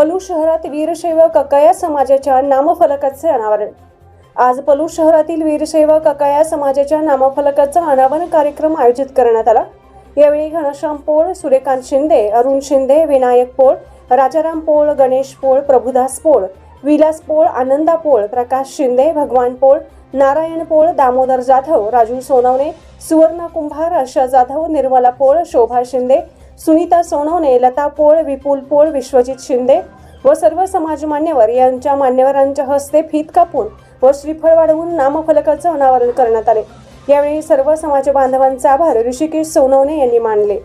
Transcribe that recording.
Flu शहरात वीरशैव ककाया समाजाच्या नामफलकाचे अनावरण. आज पलू शहरातील वीरशैव ककाया समाजाच्या नामफलकाचा अनावरण कार्यक्रम आयोजित करण्यात आला. यावेळी घनश्याम पोळ सूर्यकांत शिंदे अरुण शिंदे विनायक पोळ राजाराम पोळ गणेश पोळ प्रभुदास पोळ विलास पोळ आनंदा पोळ प्रकाश शिंदे भगवान पोळ नारायण पोळ दामोदर जाधव राजू सोनवणे सुवर्ण कुंभार आशा जाधव निर्मला पोळ शोभा शिंदे सुनीता सोनवणे लता पोळ विपुल पोळ विश्वजित शिंदे व सर्व समाज मान्यवर यांच्या मान्यवरांच्या हस्ते फीत कापून व श्रीफळ वाढवून नामफलकाचं अनावरण करण्यात आले. यावेळी सर्व समाज बांधवांचे आभार ऋषिकेश सोनवणे यांनी मानले.